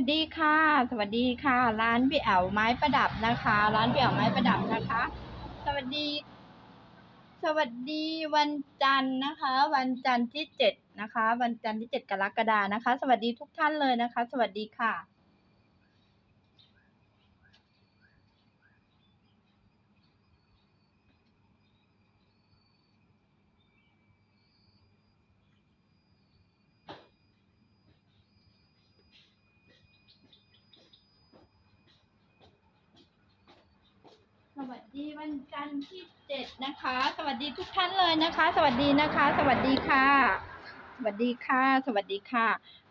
วัสดีค่ะ สวัสดีค่ะ ร้านพี่แอ๋วไม้ประดับนะคะ ร้านพี่แอ๋วไม้ประดับนะคะ สวัสดี สวัสดีวันจันทร์นะคะ วันจันทร์ที่เจ็ดนะคะ วันจันทร์ที่เจ็ดกรกฎานะคะ สวัสดีทุกท่านเลยนะคะ สวัสดีค่ะ ดีวันจันทร์ที่เจ็ดนะคะ สวัสดีทุกท่านเลยนะคะ สวัสดีนะคะ สวัสดีค่ะ สวัสดีค่ะ สวัสดีค่ะ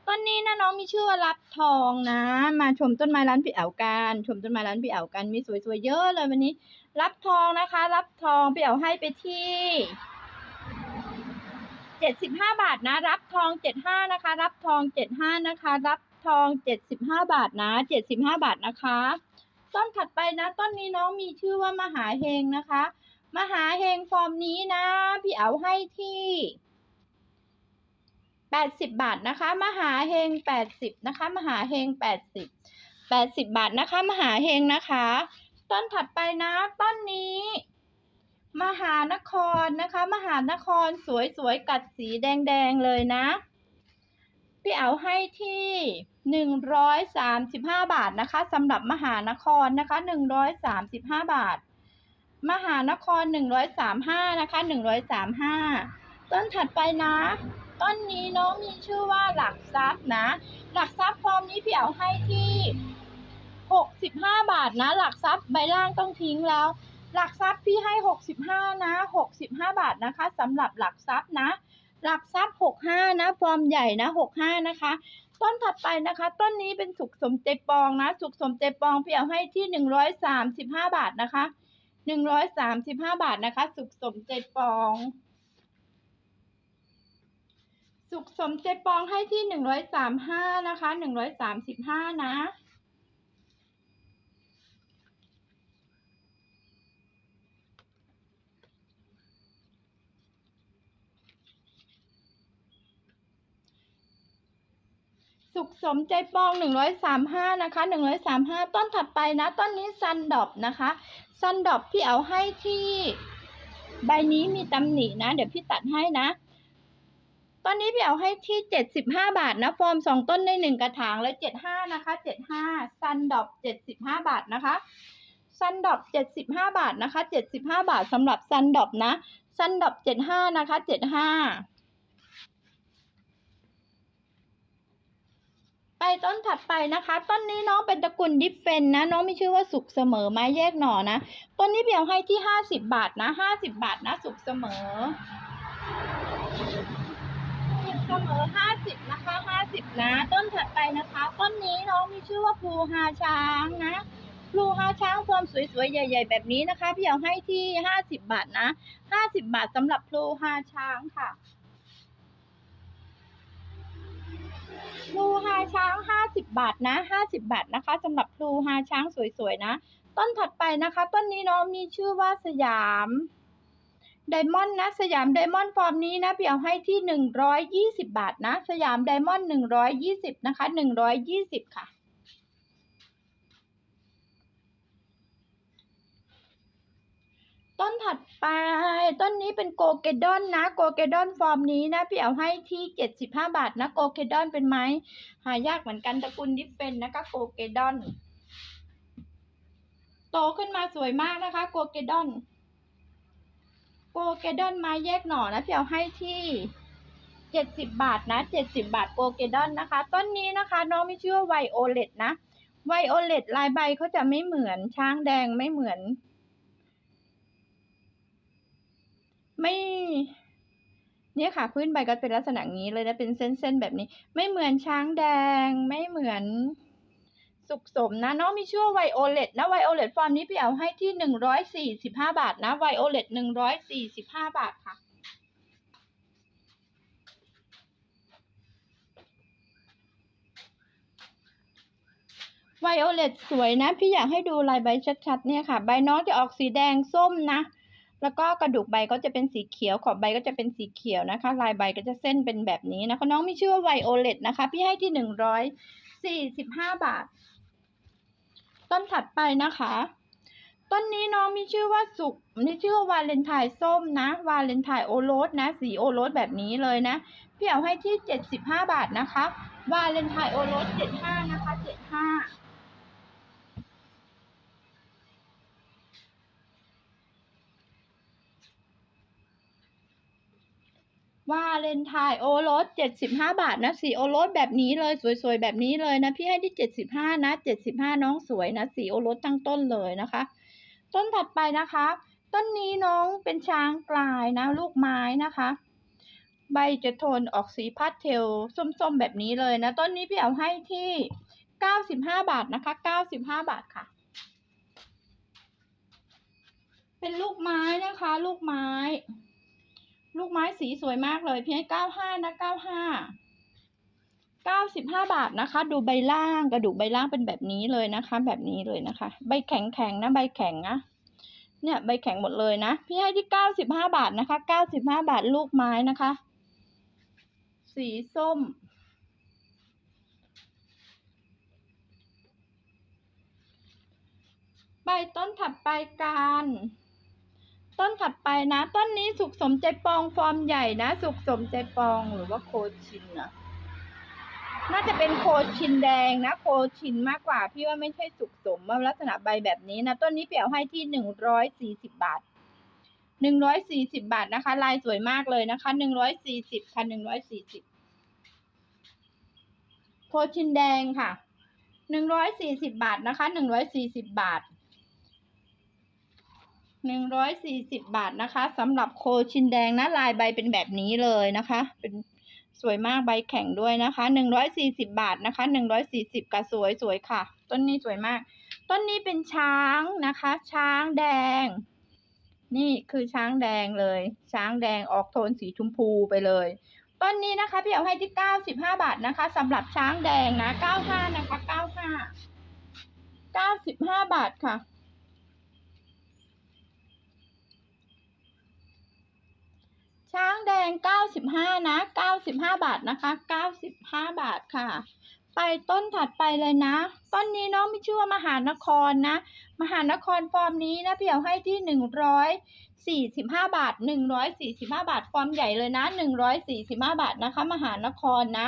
ต้นนี้นะน้องมีชื่อว่ารับทองนะ มาชมต้นไม้ร้านพี่แอ๋วกัน ชมต้นไม้ร้านพี่แอ๋วกัน มีสวยๆเยอะเลยวันนี้ รับทองนะคะ รับทองพี่แอ๋วให้ไปที่เจ็ดสิบห้าบาทนะ รับทองเจ็ดห้านะคะ รับทองเจ็ดห้านะคะ รับทองเจ็ดสิบห้าบาทนะเจ็ดสิบห้าบาทนะคะ ต้นถัดไปนะ ต้นนี้น้องมีชื่อว่ามหาเฮงนะคะ มหาเฮงฟอร์มนี้นะ พี่เอาให้ที่แปดสิบบาทนะคะ มหาเฮงแปดสิบนะคะ มหาเฮงแปดสิบแปดสิบบาทนะคะ มหาเฮงนะคะ ต้นถัดไปนะต้นนี้ มหานครนะคะ มหานครสวยๆกัดสีแดงๆเลยนะ พี่เอาให้ที่หนึ่งร้อยสามสิบห้าบาทนะคะสำหรับมหานครนะคะหนึ่งร้อยสามสิบห้าบาท มหานครหนึ่งร้อยสามห้านะคะหนึ่งร้อยสามห้าต้นถัดไปนะ ต้นนี้น้องมีชื่อว่าหลักทรัพย์นะ หลักทรัพย์ฟอร์มนี้พี่เอาให้ที่หกสิบห้าบาทนะ หลักทรัพย์ใบล่างต้องทิ้งแล้ว หลักทรัพย์พี่ให้หกสิบห้านะหกสิบห้าบาทนะคะสำหรับหลักทรัพย์นะ หลักทรัพย์หกห้านะฟอร์มใหญ่นะหกห้านะคะ ต้นถัดไปนะคะ ต้นนี้เป็นสุกสมใจปองนะ สุกสมใจปองพี่เอาให้ที่หนึ่งร้อยสามสิบห้าบาทนะคะหนึ่งร้อยสามสิบห้าบาทนะคะ สุกสมใจปอง สุกสมใจปองให้ที่หนึ่งร้อยสามห้านะคะหนึ่งร้อยสามสิบห้านะ สุขสมใจปอง 135 นะคะ 135 ต้นถัดไปนะ ต้นนี้ซันดอบนะคะ ซันดอบพี่เอาให้ที่ใบนี้มีตำหนินะ เดี๋ยวพี่ตัดให้นะ ต้นนี้พี่เอาให้ที่ 75 บาทนะ ฟอร์ม 2 ต้นใน 1 กระถางแล้ว 75 นะคะ 75 ซันดอบ75 บาทนะคะ ซันดอบ75 บาทนะคะ 75 บาทสำหรับซันดอบนะ ซันดอบ75 นะคะ 75 ไปต้นถัดไปนะคะ ต้นนี้น้องเป็นตระกูลดิฟเฟนนะ น้องมีชื่อว่าสุขเสมอไม้แยกหน่อนะ ต้นนี้เพียงให้ที่ห้าสิบบาทนะห้าสิบบาทนะ สุขเสมอสุขเสมอห้าสิบนะคะห้าสิบนะ ต้นถัดไปนะคะ ต้นนี้น้องมีชื่อว่าพลูฮาช้างนะพลูฮาช้างฟอร์มสวยๆ ใหญ่ ๆ แบบนี้นะคะ พี่เอาให้ที่ห้าสิบบาทนะห้าสิบบาทสำหรับพลูฮาช้างค่ะ พลูฮาช้างห้าสิบบาทนะห้าสิบบาทนะคะสำหรับพลูฮาช้างสวยๆนะ ต้นถัดไปนะคะ ต้นนี้น้องมีชื่อว่าสยามไดมอนด์นะ สยามไดมอนด์ฟอร์มนี้นะเปียวให้ที่หนึ่งร้อยยี่สิบบาทนะ สยามไดมอนด์หนึ่งร้อยยี่สิบนะคะหนึ่งร้อยยี่สิบค่ะ ต้นถัดไป ต้นนี้เป็นโกเกดอนนะ โกเกดอนฟอร์มนี้นะ พี่เอาให้ที่เจ็ดสิบห้าบาทนะโกเกดอนเป็นไม้หายากเหมือนกันตระกูลดิฟเฟนนะคะโกเกดอน โตขึ้นมาสวยมากนะคะ โกเกดอนโกเกดอนไม้แยกหน่อนะพี่เอาให้ที่เจ็ดสิบบาทนะเจ็ดสิบบาทโกเกดอนนะคะ ต้นนี้นะคะน้องมีชื่อว่าไวโอเลตนะไวโอเลตลายใบเขาจะไม่เหมือนช้างแดงไม่เหมือน ไม่เนี่ยค่ะพื้นใบก็เป็นลักษณะนี้เลยนะเป็นเส้นๆแบบนี้ ไม่เหมือนช้างแดง ไม่เหมือนสุกสมนะน้องมีชื่อว่าไวโอเลตนะไวโอเลตฟอร์มนี้พี่เอาให้ที่หนึ่งร้อยสี่สิบห้าบาทนะไวโอเลตหนึ่งร้อยสี่สิบห้าบาทค่ะไวโอเลตสวยนะ พี่อยากให้ดูลายใบชัดๆเนี่ยค่ะ ใบน้องจะออกสีแดงส้มนะ แล้วก็กระดูกใบก็จะเป็นสีเขียว ขอบใบก็จะเป็นสีเขียวนะคะ ลายใบก็จะเส้นเป็นแบบนี้นะคะ น้องมีชื่อว่าไวโอเลตนะคะ พี่ให้ที่หนึ่งร้อยสี่สิบห้าบาท ต้นถัดไปนะคะ ต้นนี้น้องมีชื่อว่าสุกมีชื่อว่าวาเลนไทน์ส้มนะ วาเลนไทน์โอโรสนะ สีโอโรสแบบนี้เลยนะ พี่เอาให้ที่เจ็ดสิบห้าบาทนะคะ วาเลนไทน์โอโรสเจ็ดห้านะคะเจ็ดห้า ว่าเลนทน์โอโรสเจ็ดสิบห้าบาทนะสีโอโรสแบบนี้เลยสวยๆแบบนี้เลยนะพี่ให้ที่เจ็ดสิบห้านะเจ็ดสิบห้าน้องสวยนะสีโอโรสทั้งต้นเลยนะคะ ต้นถัดไปนะคะ ต้นนี้น้องเป็นช้างกลายนะ ลูกไม้นะคะ ใบจะโทนออกสีพาสเทลส้มๆแบบนี้เลยนะ ต้นนี้พี่เอาให้ที่เก้าสิบห้าบาทนะคะเก้าสิบห้าบาทค่ะเป็นลูกไม้นะคะ ลูกไม้ ลูกไม้สีสวยมากเลยพี่ให้เก้าห้านะเก้าห้าเก้าสิบห้าบาทนะคะ ดูใบล่างกระดูกใบล่างเป็นแบบนี้เลยนะคะ แบบนี้เลยนะคะ ใบแข็งแข็งนะใบแข็งนะเนี่ยใบแข็งหมดเลยนะ พี่ให้ที่เก้าสิบห้าบาทนะคะเก้าสิบห้าบาทลูกไม้นะคะ สีส้ม ใบต้นถัดไปกัน ต้นถัดไปนะ ต้นนี้สุกสมใจปองฟอร์มใหญ่นะ สุกสมใจปองหรือว่าโคชินนะน่าจะเป็นโคชินแดงนะ โคชินมากกว่า พี่ว่าไม่ใช่สุกสมว่าลักษณะใบแบบนี้นะ ต้นนี้เปี่ยวให้ที่หนึ่งร้อยสี่สิบบาทหนึ่งร้อยสี่สิบบาทนะคะ ลายสวยมากเลยนะคะหนึ่งร้อยสี่สิบค่ะหนึ่งร้อยสี่สิบโคชินแดงค่ะหนึ่งร้อยสี่สิบบาทนะคะหนึ่งร้อยสี่สิบบาท หนึ่งร้อยสี่สิบบาทนะคะสำหรับโคชินแดงนะลายใบเป็นแบบนี้เลยนะคะ เป็นสวยมากใบแข็งด้วยนะคะหนึ่งร้อยสี่สิบบาทนะคะหนึ่งร้อยสี่สิบกะสวยสวยค่ะ ต้นนี้สวยมาก ต้นนี้เป็นช้างนะคะ ช้างแดง นี่คือช้างแดงเลย ช้างแดงออกโทนสีชมพูไปเลย ต้นนี้นะคะพี่เอาให้ที่เก้าสิบห้าบาทนะคะสำหรับช้างแดงนะเก้าห้านะคะเก้าห้าเก้าสิบห้าบาทค่ะ ช้างแดงเก้าสิบห้านะเก้าสิบห้าบาทนะคะเก้าสิบห้าบาทค่ะ ไปต้นถัดไปเลยนะ ต้นนี้น้องมีชื่อว่ามหานครนะ มหานครฟอร์มนี้นะเพี่ยวให้ที่หนึ่งร้อยสี่สิบห้าบาทหนึ่งร้อยสี่สิบห้าบาท ฟอร์มใหญ่เลยนะหนึ่งร้อยสี่สิบห้าบาทนะคะ มหานครนะ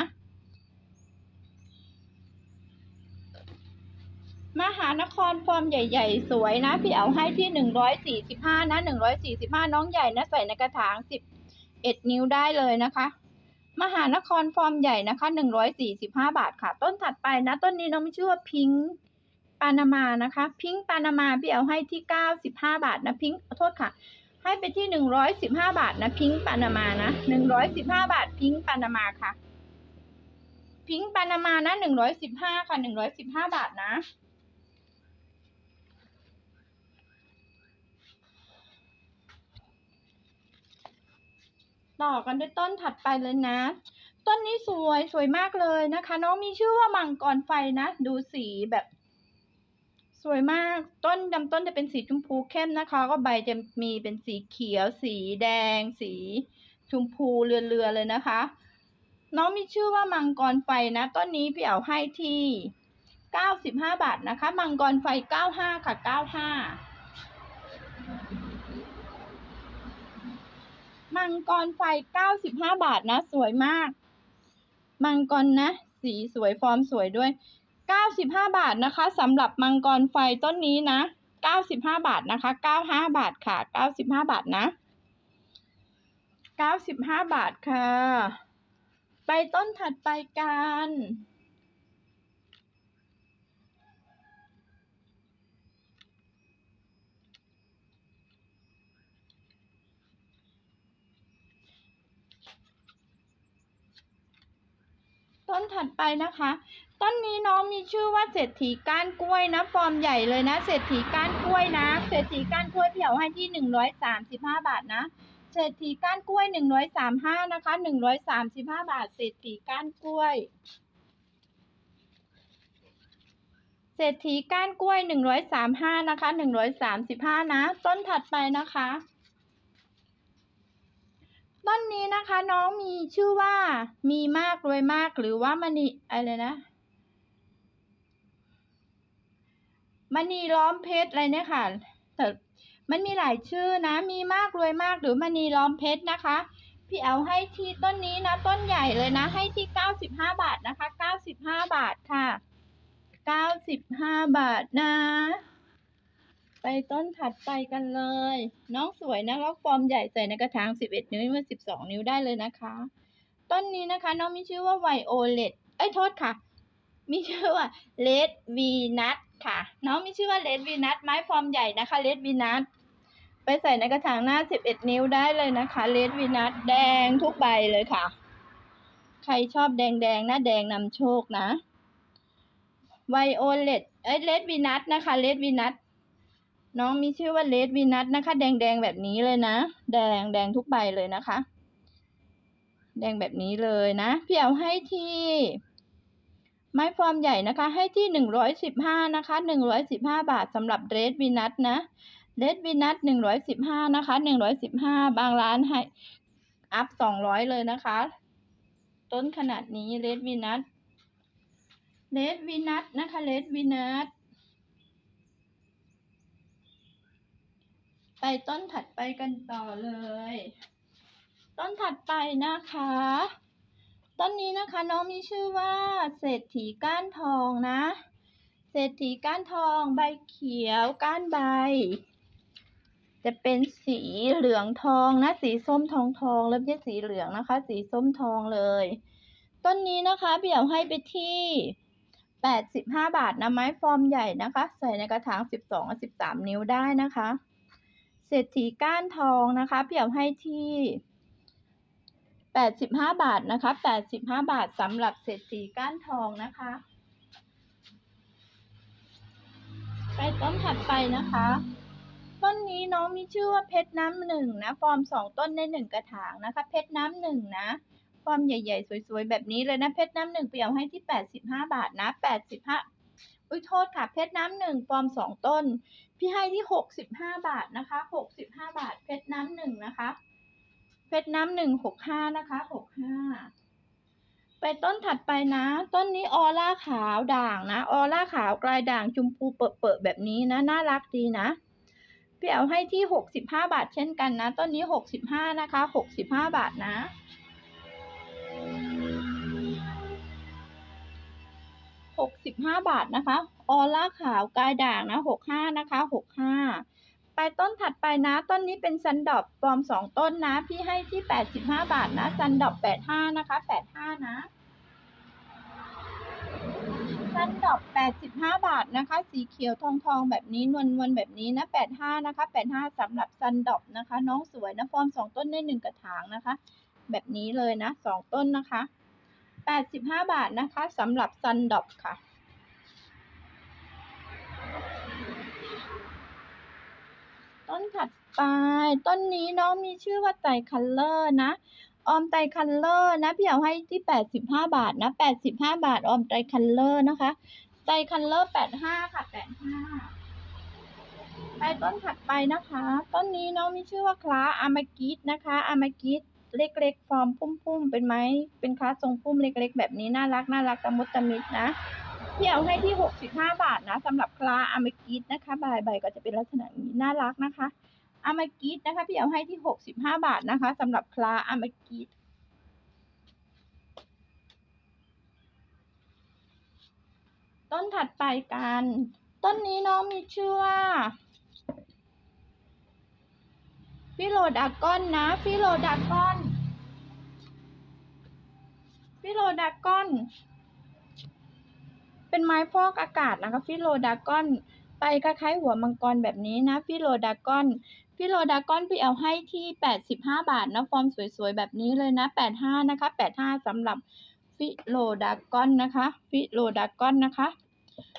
มหานครฟอร์มใหญ่ ๆ สวยนะพี่เอาให้ที่หนึ่งร้อยสี่สิบห้านะหนึ่งร้อยสี่สิบห้าน้องใหญ่นะใส่ในกระถางสิ บเอ็ดนิ้วได้เลยนะคะ มหานครฟอร์มใหญ่นะคะหนึ่งร้อยสี่สิบห้าบาทค่ะ ต้นถัดไปนะ ต้นนี้น้องไม่ชื่อว่าพิงค์ปานามานะคะ พิงค์ปานามาพี่เอาให้ที่เก้าสิบห้าบาทนะพิงค์โทษค่ะ ให้ไปที่หนึ่งร้อยสิบห้าบาทนะพิงค์ปานามานะหนึ่งร้อยสิบห้าบาทพิงค์ปานามาค่ะพิงค์ปานามานะหนึ่งร้อยสิบห้าค่ะหนึ่งร้อยสิบห้าบาทนะ ต่อกันด้วยต้นถัดไปเลยนะ ต้นนี้สวยสวยมากเลยนะคะ น้องมีชื่อว่ามังกรไฟนะ ดูสีแบบ สวยมากต้นดำต้นจะเป็นสีชมพูเข้มนะคะ ก็ใบจะมีเป็นสีเขียว สีแดง สีชมพูเรือเรือเลยนะคะ น้องมีชื่อว่ามังกรไฟนะ ต้นนี้พี่เอาให้ที่เก้าสิบห้าบาทนะคะ มังกรไฟเก้าห้าค่ห้า มังกรไฟเก้าสิบห้าบาทนะ สวยมาก มังกรนะ สีสวยฟอร์มสวยด้วยเก้าสิบห้าบาทนะคะสำหรับมังกรไฟต้นนี้นะเก้าสิบห้าบาทนะคะเก้าห้าบาทค่ะเก้าสิบห้าบาทนะเก้าสิบห้าบาทค่ะ ไปต้นถัดไปกัน ต้นถัดไปนะคะ ต้นนี้น้องมีชื่อว่าเศรษฐีก้านกล้วยนะฟอร์มใหญ่เลยนะ เศรษฐีก้านกล้วยนะ เศรษฐีก้านกล้วยเพี่ยวให้ที่หนึ่งร้อยสามสิบห้าบาทนะเศรษฐีก้านกล้วยหนึ่งร้อยสามห้านะคะหนึ่งร้อยสามสิบห้าบาท เศรษฐีก้านกล้วย เศรษฐีก้านกล้วยหนึ่งร้อยสามห้านะคะหนึ่งร้อยสามสิบห้านะ ต้นถัดไปนะคะ นี้นะคะน้องมีชื่อว่ามีมากรวยมากหรือว่ามณีอะไรนะมณีล้อมเพชรอะไรเนี่ยค่ะแต่มันมีหลายชื่อนะ มีมากรวยมากหรือมณีล้อมเพชรนะคะ พี่เอาให้ที่ต้นนี้นะ ต้นใหญ่เลยนะ ให้ที่เก้าสิบห้าบาทนะคะเก้าสิบห้าบาทค่ะเก้าสิบห้าบาทนะ ไปต้นถัดไปกันเลย น้องสวยนะแล้วฟอร์มใหญ่ใส่ในกระถาง 11 นิ้วมา12 นิ้วได้เลยนะคะ ต้นนี้นะคะน้องมีชื่อว่าไวโอเลตเอ้ยโทษค่ะ มีชื่อว่าเลดวีนัทค่ะ น้องมีชื่อว่าเลดวีนัทไม้ฟอร์มใหญ่นะคะเลดวีนัทไปใส่ในกระถางหน้า 11 นิ้วได้เลยนะคะเลดวีนัทแดงทุกใบเลยค่ะ ใครชอบแดงแดงๆหน้าแดงนำโชคนะไวโอเลตเอ้ยเลดวีนัทนะคะเลดวีนัท น้องมีชื่อว่าเลดวีนัทนะคะ แดงแดงๆแบบนี้เลยนะ แดงแดงทุกใบเลยนะคะ แดงแบบนี้เลยนะพี่เอาให้ที่ ไม้ฟอร์มใหญ่นะคะ ให้ที่หนึ่งร้อยสิบห้านะคะหนึ่งร้อยสิบห้าบาทสำหรับเรดวีนัทนะเรดวีนัทหนึ่งร้อยสิบห้านะคะหนึ่งร้อยสิบห้าบางร้านให้อัพสองร้อยเลยนะคะ ต้นขนาดนี้เรดวีนัทเรดวีนัทนะคะเรดวีนัท ไปต้นถัดไปกันต่อเลย ต้นถัดไปนะคะ ต้นนี้นะคะน้องมีชื่อว่า เศรษฐีก้านทองนะ เศรษฐีก้านทองใบเขียวก้านใบ จะเป็นสีเหลืองทองนะ สีส้มทองทองแล้วไม่ใช่สีเหลืองนะคะ สีส้มทองเลย ต้นนี้นะคะเบี่ยวให้ไปที่85 บาทนะไม้ฟอร์มใหญ่นะคะ ใส่ในกระถาง 12 13 นิ้วได้นะคะ เศรษฐีก้านทองนะคะเบี่ยวให้ที่85 บาทนะคะ85 บาทสำหรับเศรษฐีก้านทองนะคะ ไปต้นถัดไปนะคะ ต้นนี้น้องมีชื่อว่าเพชรน้ำหนึ่งนะฟอร์มสองต้นในหนึ่งกระถางนะคะ เพชรน้ำหนึ่งนะฟอร์มใหญ่ ๆ สวยๆ แบบนี้เลยนะเพชรน้ำหนึ่งเปลี่ยวให้ที่ 85 บาทนะ85 อุ้ยโทษค่ะเพชรน้ำหนึ่งฟอร์มสองต้น พี่ให้ที่65บห้าบาทนะคะ65บห้าบาท เพชรน้ำหนึ่งนะคะ เพชรน้ำหนึ่งหกห้านะคะหกห้าไปต้นถัดไปนะ ต้นนี้ออร่าขาวด่างนะ ออร่าขาวกลายด่างชมพูเปอะๆแบบนี้นะ น่ารักดีนะพี่เอาให้ที่หกสิบห้าบาทเช่นกันนะ ต้นนี้หกสิบห้านะคะหกสิบห้าบาทนะ หกสิบห้าบาทนะคะ ออร่าขาวกายด่างนะหกห้านะคะหกห้าไปต้นถัดไปนะ ต้นนี้เป็นซันดอบฟอมสองต้นนะ พี่ให้ที่แปดสิบห้าบาทนะ ซันดอบแปดห้านะคะแปดห้านะซันดอบแปดสิบห้าบาทนะคะ สีเขียวทองทองแบบนี้นวลนวลแบบนี้นะแปดห้านะคะแปดห้าสำหรับซันดอบนะคะ น้องสวยนะ ฟอร์มสองต้นในหนึ่งกระถางนะคะ แบบนี้เลยนะสองต้นนะคะ แปดสิบห้าบาทนะคะสำหรับซันดอบค่ะ ต้นถัดไป ต้นนี้น้องมีชื่อว่าไตคัลเลอร์นะออมไตคัลเลอร์นะพี่เอาให้ที่แปดสิบห้าบาทนะแปดสิบห้าบาทออมไตคัลเลอร์นะคะไตคัลเลอร์แปดห้าค่ะแปดห้าไปต้นถัดไปนะคะ ต้นนี้น้องมีชื่อว่าคลาอามากิสนะคะอามากิส เล็กๆ ฟอร์มพุ่มๆ เป็นไม้เป็นคลาสทรงพุ่มเล็ก ๆ แบบนี้น่ารักน่ารักตะมุตตะมิดนะพี่เอาให้ที่ 65 บาทนะสำหรับคลาอามากิสนะคะใบใบก็จะเป็นลักษณะนี้น่ารักนะคะอามากิสนะคะพี่เอาให้ที่ 65 บาทนะคะสำหรับคลาอามากิสต้นถัดไปกัน ต้นนี้น้องมีชื่อว่า ฟิโลดากอนนะ ฟิโลดากอน ฟิโลดากอน เป็นไม้ฟอกอากาศนะคะ ฟิโลดากอน ไปคล้ายๆหัวมังกรแบบนี้นะ ฟิโลดากอน ฟิโลดากอนพี่เอาให้ที่ 85 บาทนะ ฟอร์มสวยๆ แบบนี้เลยนะ 85 นะคะ 85สำหรับฟิโลดากอนนะคะ ฟิโลดากอนนะคะ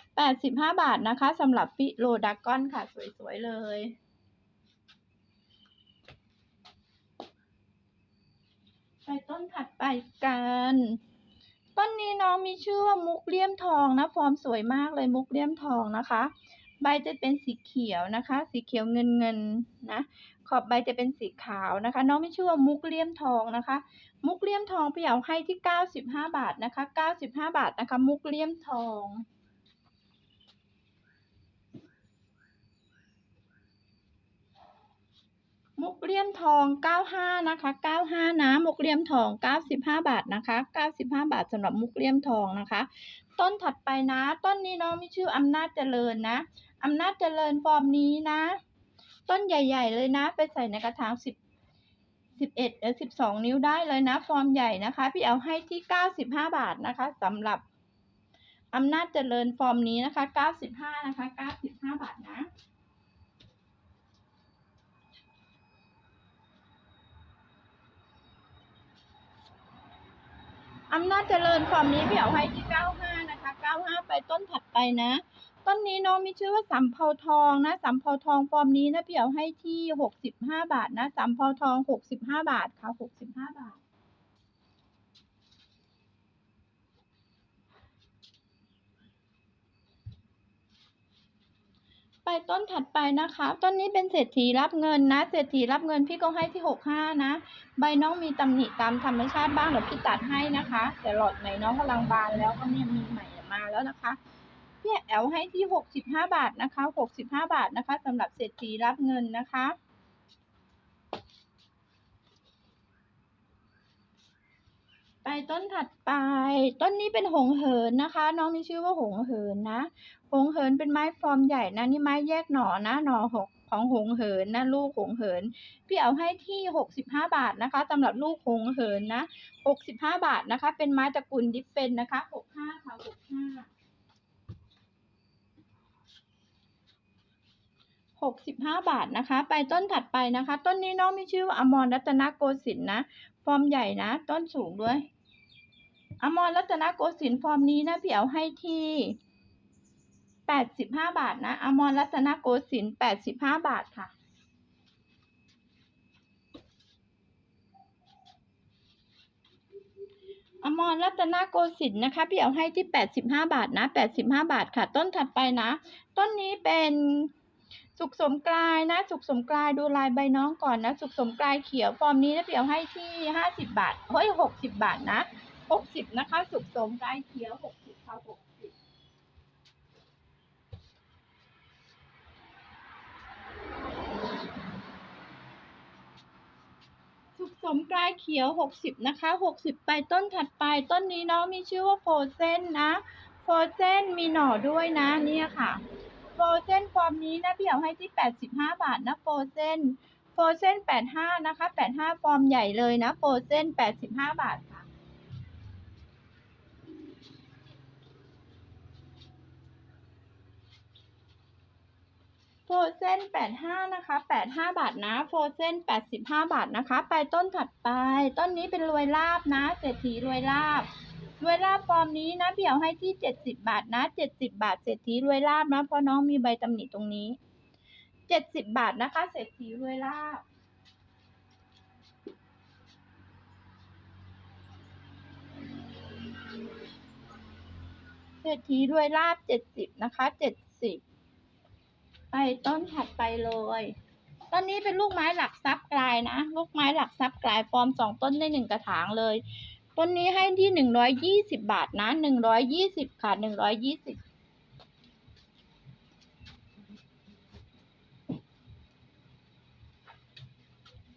85 บาทนะคะสำหรับฟิโลดากอนค่ะ สวยๆ เลย ไป ต้นถัดไปกัน ต้นนี้น้องมีชื่อว่ามุกเลี่ยมทองนะ ฟอร์มสวยมากเลยมุกเลี่ยมทองนะคะ ใบจะเป็นสีเขียวนะคะ สีเขียวเงินเงินๆนะ ขอบใบจะเป็นสีขาวนะคะ น้องมีชื่อว่ามุกเลี่ยมทองนะคะ มุกเลี่ยมทองพี่เอาให้ที่ 95 บาทนะคะ 95 บาทนะคะ มุกเลี่ยมทอง มุกเรียมทอง 95 นะคะ 95 นะ มุกเลี่ยมทอง 95 บาทนะคะ 95 บาทสำหรับมุกเลี่ยมทองนะคะ ต้นถัดไปนะ ต้นนี้น้องมีชื่ออำนาจเจริญนะอำนาจเจริญฟอร์มนี้นะ ต้นใหญ่ ๆ เลยนะ ไปใส่ในกระถาง 10 11เออ12 นิ้วได้เลยนะ ฟอร์มใหญ่นะคะ พี่เอาให้ที่ 95 บาทนะคะสำหรับอำนาจเจริญฟอร์มนี้นะคะ 95 นะคะ 95 บาทนะ อำนาจเจริญฟอร์มนี้พี่ยวให้ที่ 95 นะคะ 95 ไปต้นถัดไปนะ ต้นนี้น้องมีชื่อว่าสำเภาทองนะสำเภาทองฟอร์มนี้นะเพี่ยวให้ที่ 65 บาทนะสำเภาทอง 65 บาทค่ะ 65 บาท ไปต้นถัดไปนะคะ ต้นนี้เป็นเศรษฐีรับเงินนะ เศรษฐีรับเงินพี่ก็ให้ที่หกห้านะ ใบน้องมีตำหนิตามธรรมชาติบ้างเดี๋ยวพี่ตัดให้นะคะ แต่หลอดใหม่น้องกำลังบานแล้วก็เนี่ยมีใหม่มาแล้วนะคะพี่แอลให้ที่หกสิบห้าบาทนะคะหกสิบห้าบาทนะคะสำหรับเศรษฐีรับเงินนะคะ ไปต้นถัดไป ต้นนี้เป็นหงเหินนะคะ น้องมีชื่อว่าหงเหินนะ หงเหินเป็นไม้ฟอร์มใหญ่นะนี่ไม้แยกหน่อนะหน่อหกของหงเหินนะลูกหงเหิน พี่เอาให้ที่หกสิบห้าบาทนะคะสำหรับลูกหงเหินนะหกสิบห้าบาทนะคะ เป็นไม้ตระกูลดิฟเฟนนะคะหกห้าค่ะหกห้าหกสิบห้าบาทนะคะ ไปต้นถัดไปนะคะ ต้นนี้น้องมีชื่อว่าอมรรัตนโกสินทร์นะ ฟอร์มใหญ่นะ ต้นสูงด้วย อมรรัตนโกสินทร์ฟอร์มนี้นะพี่เอาให้ที่แปดสิบห้าบาทนะ อมรรัตนโกสินทร์แปดสิบห้าบาทค่ะ อมรรัตนโกสินทร์นะคะ พี่เอาให้ที่แปดสิบห้าบาทนะแปดสิบห้าบาทค่ะ ต้นถัดไปนะ ต้นนี้เป็น สุขสมกลายนะ สุขสมกลายดูลายใบน้องก่อนนะ สุขสมกลายเขียวฟอร์มนี้นะพี่เอาให้ที่ห้าสิบบาทเฮ้ยหกสิบบาทนะหกสิบนะคะ สุขสมกลายเขียวหกสิบค่ะหกสิบสุขสมกลายเขียวหกสิบนะคะหกสิบไปต้นถัดไปต้นนี้น้องมีชื่อว่าโฟเซนนะโฟเซนมีหน่อด้วยนะเนี่ยค่ะ ฟเซนฟอร์มนี้นะพี่เอาให้ที่แปดสิบาทนะโฟเซนโฟเซนแปดห้านะคะแปดห้าฟอร์มใหญ่เลยนะโฟเซนแปดสิบาบาทค่ะโฟเซนแปดห้านะคะแปดห้าบาทนะโฟเซนแปดสิบห้าบาทนะคะ ไปต้นถัดไป ต้นนี้เป็นรวยลาบนะเศรษฐีรวยลาบ รวยลาบฟอร์มนี้นะเพี่เอาให้ที่เจ็ดสิบบาทนะเจ็ดสิบบาทเศรษฐีรวยลาบนะเพราะน้องมีใบตำหนิตรงนี้เจ็ดสิบบาทนะคะ เศรษฐีรวยลาบเศรษฐีรวยลาบเจ็ดสิบนะคะเจ็ดสิบไปต้นถัดไปเลย ต้นนี้เป็นลูกไม้หลักทรัพย์กลายนะ ลูกไม้หลักทรัพย์กลายฟอร์มสองต้นในหนึ่งกระถางเลย ต้นนี้ให้ที่หนึ่งร้อยยี่สิบบาทนะหนึ่งร้อยยี่สิบค่ะหนึ่งร้อยยี่สิบ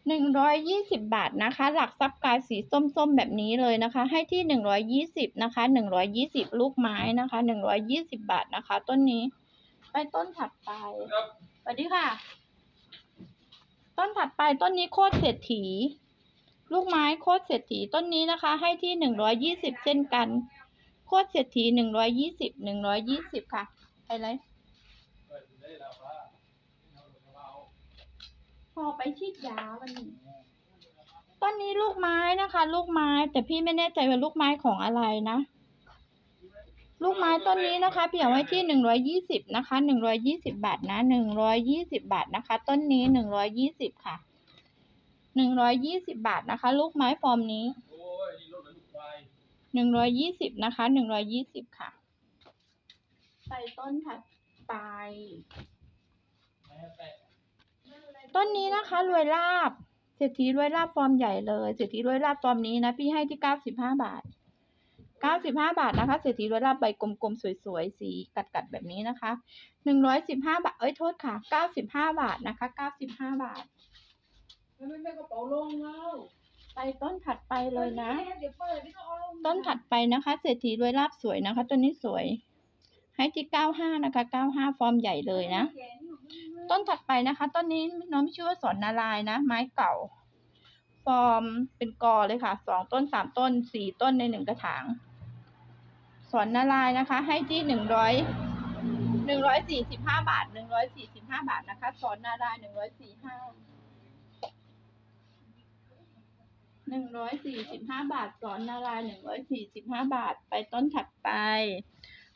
หนึ่งร้อยยี่สิบบาทนะคะ หลักทรัพย์กลายสีส้มๆแบบนี้เลยนะคะ ให้ที่หนึ่งร้อยยี่สิบนะคะหนึ่งร้อยยี่สิบลูกไม้นะคะหนึ่งร้อยยี่สิบบาทนะคะ ต้นนี้ ไปต้นถัดไปครับสวัสดีค่ะ ต้นถัดไปต้นนี้โคตรเศรษฐี ลูกไม้โคตรเศรษฐีต้นนี้นะคะ ให้ที่หนึ่งร้อยยี่สิบเช่นกัน โคตรเศรษฐีหนึ่งร้อยยี่สิบหนึ่งร้อยยี่สิบค่ะไปเลยเปิดได้แล้วว่าเอาลงมาเอาพอไปฉีดยาวันนี้ต้นนี้ลูกไม้นะคะ ลูกไม้แต่พี่ไม่แน่ใจว่าลูกไม้ของอะไรนะ ลูกไม้ต้นนี้นะคะพี่เอาไว้ที่หนึ่งร้อยยี่สิบนะคะหนึ่งร้อยยี่สิบาทนะหนึ่งร้อยยี่สิบาทนะคะ ต้นนี้หนึ่งร้อยยี่สิบค่ะ หนึ่งร้อยยี่สิบาทนะคะ ลูกไม้ฟอร์มนี้โอ้ยนี่รถบรรทุกควายหนึ่งร้อยยี่สิบนะคะหนึ่งร้อยยี่สิบค่ะ ไปต้นถัดไปแม่แตะต้นนี้นะคะรวยลาบเศรษฐีรวยลาบฟอร์มใหญ่เลยเศรษฐีรวยลาบฟอร์มนี้นะพี่ให้ที่เก้าสิบห้าบาทเก้าสิบห้าบาทนะคะเศรษฐีรวยลาบใบกลมๆสวยๆสีกัดๆแบบนี้นะคะหนึ่งร้อยสิบห้าบาทเอ้ยโทษค่ะเก้าสิบห้าบาทนะคะเก้าสิบห้าบาทร มันไม่กระเป๋าลงแล้วไปต้นถัดไปเลยนะ เดี๋ยวเปิดไม่ต้องเอาลงต้นถัดไปนะคะ เศรษฐีรวยลาบสวยนะคะ ตัวนี้สวย ให้ที่เก้าห้านะคะเก้าห้าฟอร์มใหญ่เลยนะ ต้นถัดไปนะคะ ต้นนี้น้องชื่อว่าสอนนารายณ์นะ ไม้เก่า ฟอร์มเป็นกอเลยค่ะสองต้นสามต้นสี่ต้นในหนึ่งกระถาง สอนนารายณ์นะคะ ให้ที่หนึ่งร้อยหนึ่งร้อยสี่สิบห้าบาทหนึ่งร้อยสี่สิบห้าบาทนะคะ สอนนารายหนึ่งร้อยสี่ห้า หนึ่งร้อยสี่สิบห้าบาทสอนนารายหนึ่งร้อยสี่สิบห้าบาทไปต้นถัดไป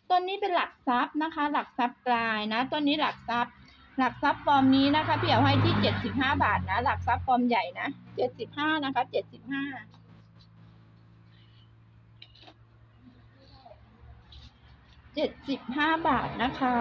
ต้นนี้เป็นหลักทรัพย์นะคะ หลักทรัพย์กลายนะต้นนี้หลักทรัพย์ หลักทรัพย์ฟอร์มนี้นะคะพี่เอาให้ที่เจ็ดสิบห้าบาทนะหลักทรัพย์ฟอร์มใหญ่นะเจ็ดสิบห้านะคะเจ็ดสิบห้าเจ็ดสิบห้าบาทนะคะ